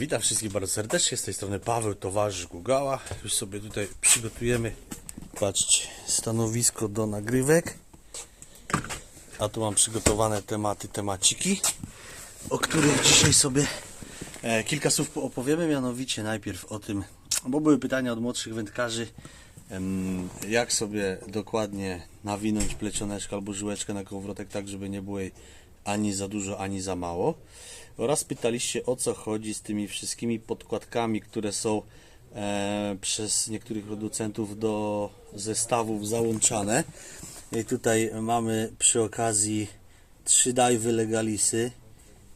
Witam wszystkich bardzo serdecznie, z tej strony Paweł, towarzysz Gugała. Już sobie tutaj przygotujemy, patrzcie, stanowisko do nagrywek. A tu mam przygotowane tematy, temaciki, o których dzisiaj sobie e, kilka słów opowiemy. Mianowicie najpierw o tym, bo były pytania od młodszych wędkarzy, em, jak sobie dokładnie nawinąć plecioneczkę albo żyłeczkę na kołowrotek tak, żeby nie było jej ani za dużo, ani za mało. Oraz pytaliście o co chodzi z tymi wszystkimi podkładkami, które są e, przez niektórych producentów do zestawów załączane. I tutaj mamy przy okazji trzy dajwy legalisy,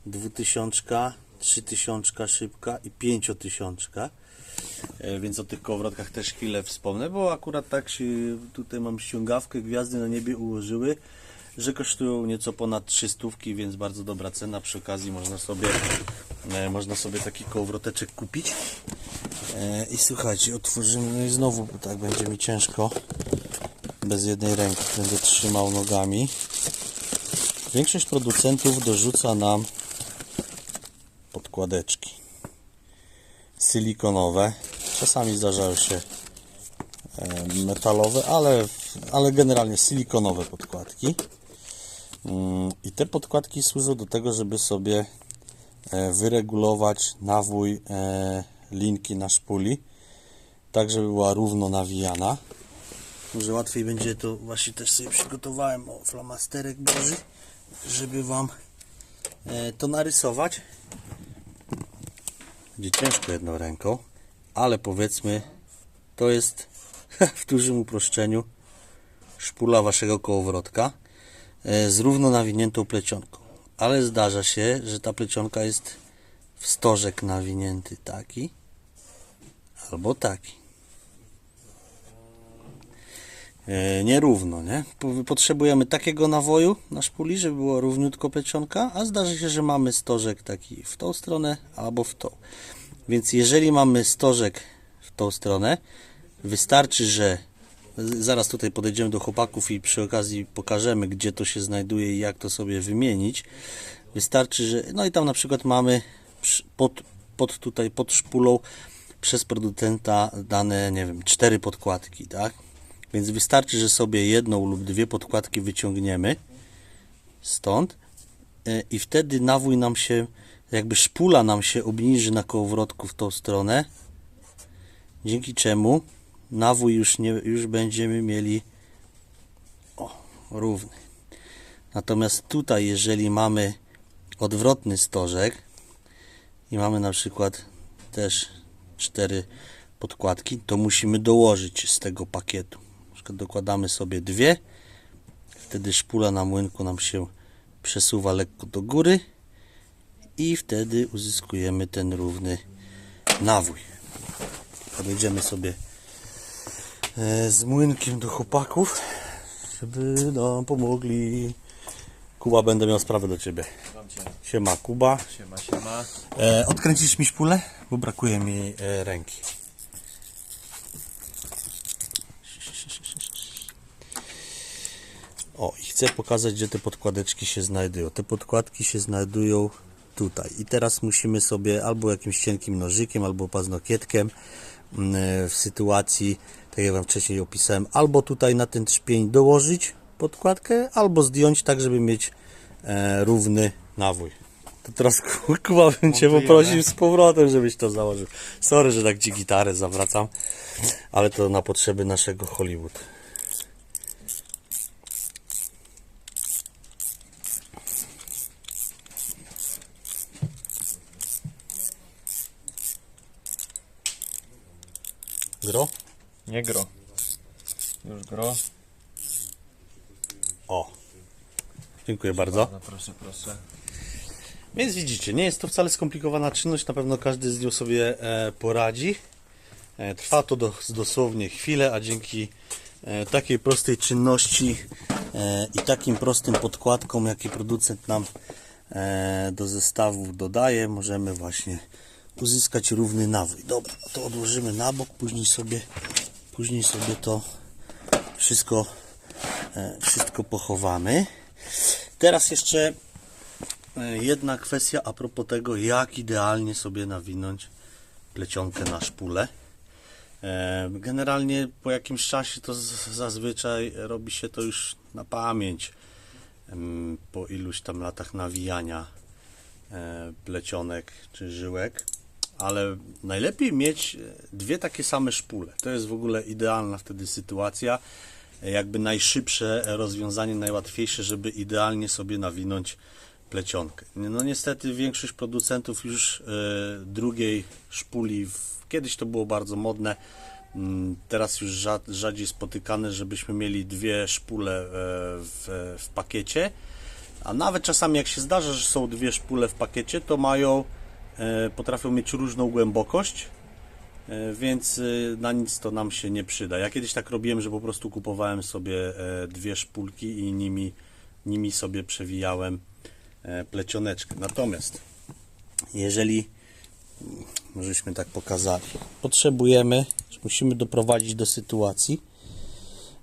2000, 3000 szybka i 5000. E, Więc o tych kołowrotkach też chwilę wspomnę, bo akurat tak się tutaj mam ściągawkę, gwiazdy na niebie ułożyły, że kosztują nieco ponad 300, więc bardzo dobra cena. Przy okazji można sobie, e, można sobie taki kołowroteczek kupić. E, I słuchajcie, otworzymy no i znowu, tak będzie mi ciężko. Bez jednej ręki będę trzymał nogami. Większość producentów dorzuca nam podkładeczki silikonowe. Czasami zdarzają się e, metalowe, ale, ale generalnie silikonowe podkładki. Mm, I te podkładki służą do tego, żeby sobie e, wyregulować nawój e, linki na szpuli, tak żeby była równo nawijana. Może łatwiej będzie to, właśnie też sobie przygotowałem o flamasterek żeby Wam e, to narysować. Będzie ciężko jedną ręką, ale powiedzmy, to jest w dużym uproszczeniu szpula Waszego kołowrotka z równo nawiniętą plecionką. Ale zdarza się, że ta plecionka jest w stożek nawinięty taki albo taki. E, nierówno, nie? Po- Potrzebujemy takiego nawoju na szpuli, żeby była równiutko plecionka, a zdarzy się, że mamy stożek taki w tą stronę albo w tą. Więc jeżeli mamy stożek w tą stronę, wystarczy, że zaraz tutaj podejdziemy do chłopaków i przy okazji pokażemy, gdzie to się znajduje i jak to sobie wymienić. Wystarczy, że no i tam na przykład mamy pod, pod tutaj pod szpulą przez producenta dane, nie wiem, cztery podkładki, tak? Więc wystarczy, że sobie jedną lub dwie podkładki wyciągniemy stąd e, i wtedy nawój nam się, jakby szpula nam się obniży na kołowrotku w tą stronę, dzięki czemu nawój już, nie, już będziemy mieli o, równy. Natomiast tutaj, jeżeli mamy odwrotny stożek i mamy na przykład też cztery podkładki, to musimy dołożyć z tego pakietu. Na przykład dokładamy sobie dwie, wtedy szpula na młynku nam się przesuwa lekko do góry i wtedy uzyskujemy ten równy nawój. Podejdziemy sobie z młynkiem do chłopaków, żeby nam pomogli. Kuba, będę miał sprawę do Ciebie. Siema, Kuba. Siema, siema. E, odkręcisz mi szpulę? Bo brakuje mi e, ręki. O, i chcę pokazać, gdzie te podkładeczki się znajdują. Te podkładki się znajdują tutaj. I teraz musimy sobie albo jakimś cienkim nożykiem, albo paznokietkiem mm, e, w sytuacji, tak jak Wam wcześniej opisałem, albo tutaj na ten trzpień dołożyć podkładkę, albo zdjąć tak, żeby mieć e, równy nawój. To teraz ku- Kuba bym Cię poprosił z powrotem, żebyś to założył. Sorry, że tak Ci gitarę zawracam, ale to na potrzeby naszego Hollywood. Gro? Nie gro. Już gro. O. Dziękuję bardzo. No proszę, proszę. Więc widzicie, nie jest to wcale skomplikowana czynność, na pewno każdy z nią sobie e, poradzi. E, trwa to do, dosłownie chwilę, a dzięki e, takiej prostej czynności e, i takim prostym podkładkom, jaki producent nam e, do zestawów dodaje, możemy właśnie uzyskać równy nawój. Dobra, to odłożymy na bok, później sobie, później sobie to wszystko, e, wszystko pochowamy. Teraz jeszcze e, jedna kwestia a propos tego, jak idealnie sobie nawinąć plecionkę na szpulę. E, Generalnie po jakimś czasie to zazwyczaj robi się to już na pamięć. Po iluś tam latach nawijania plecionek czy żyłek. Ale najlepiej mieć e, dwie takie same szpule. To jest w ogóle idealna wtedy sytuacja. E, Jakby najszybsze rozwiązanie, najłatwiejsze, żeby idealnie sobie nawinąć plecionkę. No niestety większość producentów już e, drugiej szpuli, kiedyś to było bardzo modne, mm, teraz już rza- rzadziej spotykane, żebyśmy mieli dwie szpule w, w pakiecie. A nawet czasami jak się zdarza, że są dwie szpule w pakiecie, to mają, potrafią mieć różną głębokość, e, więc e, na nic to nam się nie przyda. Ja kiedyś tak robiłem, że po prostu kupowałem sobie e, dwie szpulki i nimi, nimi sobie przewijałem e, plecioneczkę. Natomiast jeżeli żeśmy tak pokazali, potrzebujemy, musimy doprowadzić do sytuacji,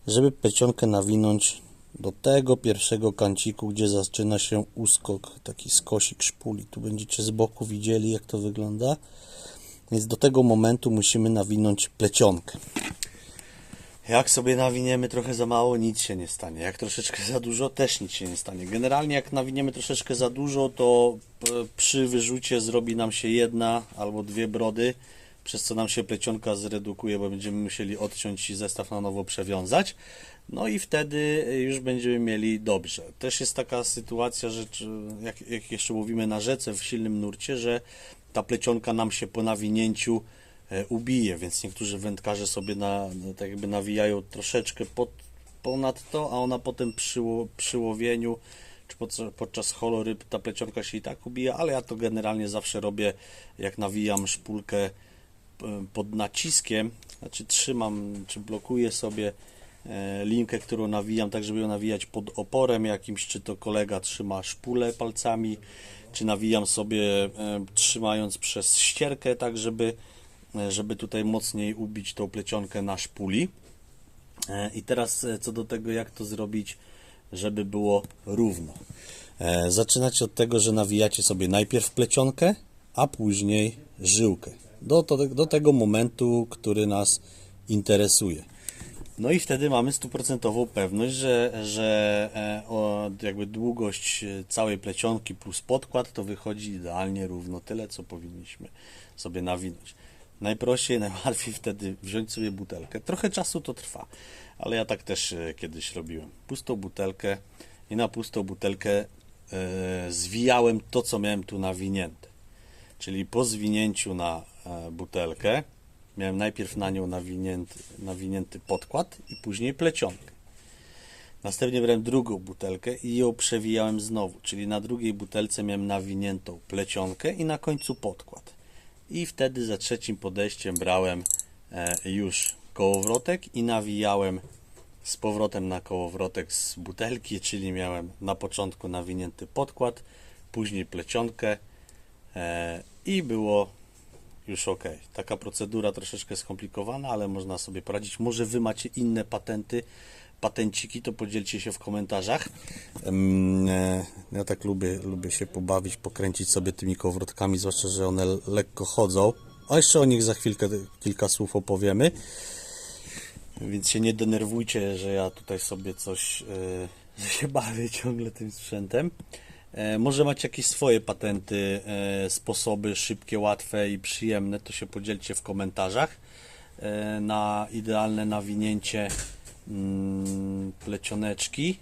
żeby plecionkę nawinąć do tego pierwszego kanciku, gdzie zaczyna się uskok, taki skosik szpuli. Tu będziecie z boku widzieli, jak to wygląda. Więc do tego momentu musimy nawinąć plecionkę. Jak sobie nawiniemy trochę za mało, nic się nie stanie. Jak troszeczkę za dużo, też nic się nie stanie. Generalnie jak nawiniemy troszeczkę za dużo, to e, przy wyrzucie zrobi nam się jedna albo dwie brody, przez co nam się plecionka zredukuje, bo będziemy musieli odciąć i zestaw na nowo przewiązać. No i wtedy już będziemy mieli dobrze. Też jest taka sytuacja, że jak, jak jeszcze mówimy na rzece w silnym nurcie, że ta plecionka nam się po nawinięciu e, ubije, więc niektórzy wędkarze sobie na, tak jakby nawijają troszeczkę pod, ponad to, a ona potem przy, przy łowieniu czy podczas, podczas holoryb ta plecionka się i tak ubija, ale ja to generalnie zawsze robię, jak nawijam szpulkę pod naciskiem, znaczy trzymam, czy blokuję sobie e, linkę, którą nawijam, tak żeby ją nawijać pod oporem jakimś, czy to kolega trzyma szpulę palcami, czy nawijam sobie e, trzymając przez ścierkę, tak żeby, e, żeby tutaj mocniej ubić tą plecionkę na szpuli. E, I teraz e, co do tego, jak to zrobić, żeby było równo. E, Zaczynacie od tego, że nawijacie sobie najpierw plecionkę, a później żyłkę. Do, do, do tego momentu, który nas interesuje. No i wtedy mamy stuprocentową pewność, że, że e, jakby długość e, całej plecionki plus podkład to wychodzi idealnie równo tyle, co powinniśmy sobie nawinąć. Najprościej, najłatwiej wtedy wziąć sobie butelkę. Trochę czasu to trwa, ale ja tak też e, kiedyś robiłem. Pustą butelkę i na pustą butelkę zwijałem to, co miałem tu nawinięte. Czyli po zwinięciu na butelkę miałem najpierw na nią nawinięty, nawinięty podkład i później plecionkę. Następnie brałem drugą butelkę i ją przewijałem znowu, czyli na drugiej butelce miałem nawiniętą plecionkę i na końcu podkład. I wtedy za trzecim podejściem brałem e, już kołowrotek i nawijałem z powrotem na kołowrotek z butelki, czyli miałem na początku nawinięty podkład, później plecionkę e, i było już ok. Taka procedura troszeczkę skomplikowana, ale można sobie poradzić. Może Wy macie inne patenty, patenciki, to podzielcie się w komentarzach. E, Ja tak lubię, lubię się pobawić, pokręcić sobie tymi kołowrotkami, zwłaszcza, że one lekko chodzą. A jeszcze o nich za chwilkę kilka słów opowiemy. Więc się nie denerwujcie, że ja tutaj sobie coś że się bawię ciągle tym sprzętem. E, może macie jakieś swoje patenty, e, sposoby szybkie, łatwe i przyjemne, to się podzielcie w komentarzach e, na idealne nawinięcie mm, plecioneczki.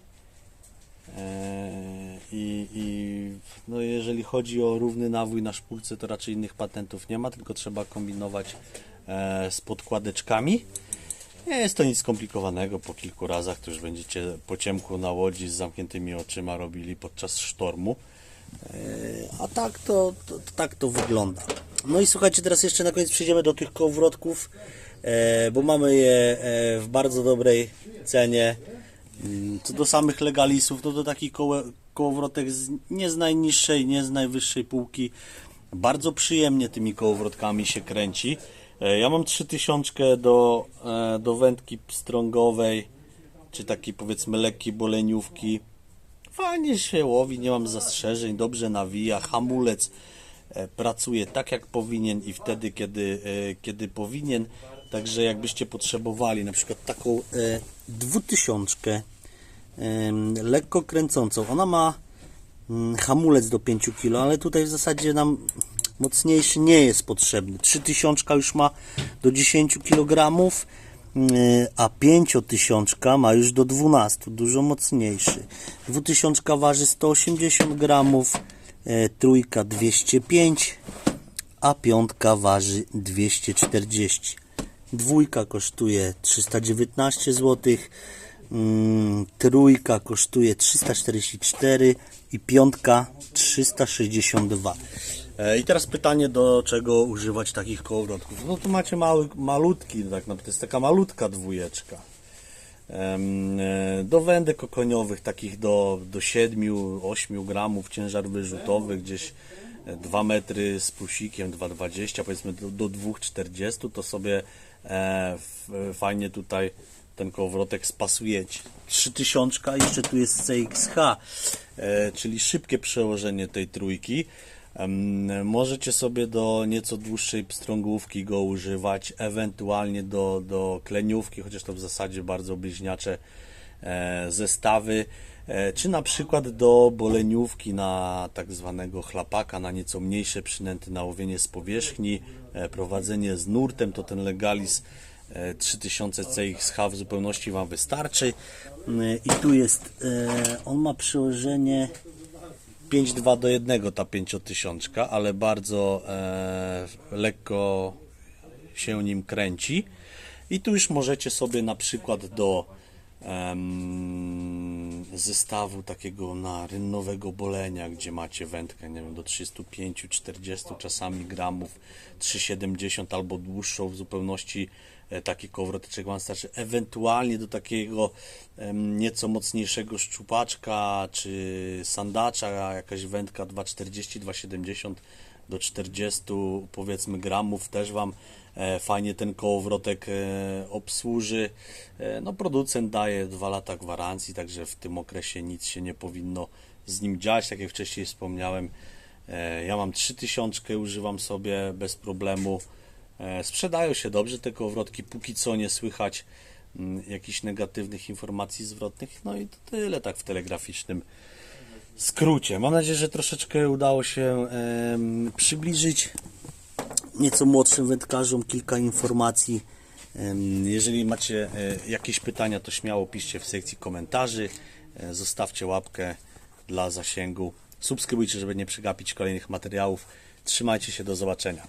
I, i no jeżeli chodzi o równy nawój na szpulce, to raczej innych patentów nie ma, tylko trzeba kombinować z podkładeczkami. Nie jest to nic skomplikowanego. Po kilku razach to już będziecie po ciemku na łodzi z zamkniętymi oczyma robili podczas sztormu. E, A tak to, to, tak to wygląda. No i słuchajcie, teraz jeszcze na koniec przejdziemy do tych kołowrotków, e, bo mamy je e, w bardzo dobrej cenie. Mm, Co do samych legalisów, no to taki koło, kołowrotek z, nie z najniższej, nie z najwyższej półki. Bardzo przyjemnie tymi kołowrotkami się kręci. E, Ja mam 3000 do, e, do wędki pstrągowej, czy takiej powiedzmy lekkiej boleniówki. Fajnie się łowi, nie mam zastrzeżeń, dobrze nawija, hamulec e, pracuje tak jak powinien i wtedy, kiedy, kiedy powinien. Także jakbyście potrzebowali na przykład taką dwutysiączkę lekko kręcącą, ona ma mm, hamulec do 5 kg, ale tutaj w zasadzie nam mocniejszy nie jest potrzebny. 3000 już ma do 10 kg, y, a 5000 ma już do 12, dużo mocniejszy. 2000 waży 180 gramów, e, trójka 205, a piątka waży 240. Dwójka kosztuje 319 zł, mm, trójka kosztuje 344 i piątka 362. E, I teraz pytanie, do czego używać takich kołowrotków. No tu macie mały, malutki, tak naprawdę jest taka malutka dwójeczka. E, Do wędek okoniowych, takich do, do 7-8 gramów, ciężar wyrzutowy gdzieś e, 2 metry z plusikiem, 2,20 powiedzmy do, do 2,40 to sobie e, fajnie tutaj ten kołowrotek spasujecie. 3000 jeszcze tu jest CXH, e, czyli szybkie przełożenie tej trójki. Możecie sobie do nieco dłuższej pstrągówki go używać, ewentualnie do, do kleniówki, chociaż to w zasadzie bardzo bliźniacze e, zestawy, e, czy na przykład do boleniówki na tak zwanego chlapaka, na nieco mniejsze przynęty na łowienie z powierzchni, e, prowadzenie z nurtem, to ten Legalis e, 3000 CXH w zupełności Wam wystarczy. I tu jest, on ma przełożenie 5-2 do 1 ta 5000, ale bardzo e, lekko się nim kręci. I tu już możecie sobie na przykład do em, zestawu takiego na rynnowego bolenia, gdzie macie wędkę, nie wiem, do 35-40 czasami gramów, 370 albo dłuższą w zupełności taki kołowroteczek Wam starczy. Ewentualnie do takiego nieco mocniejszego szczupaczka czy sandacza, jakaś wędka 240, 270 do 40 powiedzmy gramów też Wam e, fajnie ten kołowrotek e, obsłuży. E, no producent daje 2 lata gwarancji, także w tym okresie nic się nie powinno z nim dziać, tak jak wcześniej wspomniałem. E, ja mam 3000, używam sobie bez problemu. E, Sprzedają się dobrze te kołowrotki, póki co nie słychać mm, jakichś negatywnych informacji zwrotnych. No i to tyle tak w telegraficznym skrócie. Mam nadzieję, że troszeczkę udało się przybliżyć nieco młodszym wędkarzom kilka informacji. Jeżeli macie e, jakieś pytania, to śmiało piszcie w sekcji komentarzy. E, Zostawcie łapkę dla zasięgu. Subskrybujcie, żeby nie przegapić kolejnych materiałów. Trzymajcie się, do zobaczenia.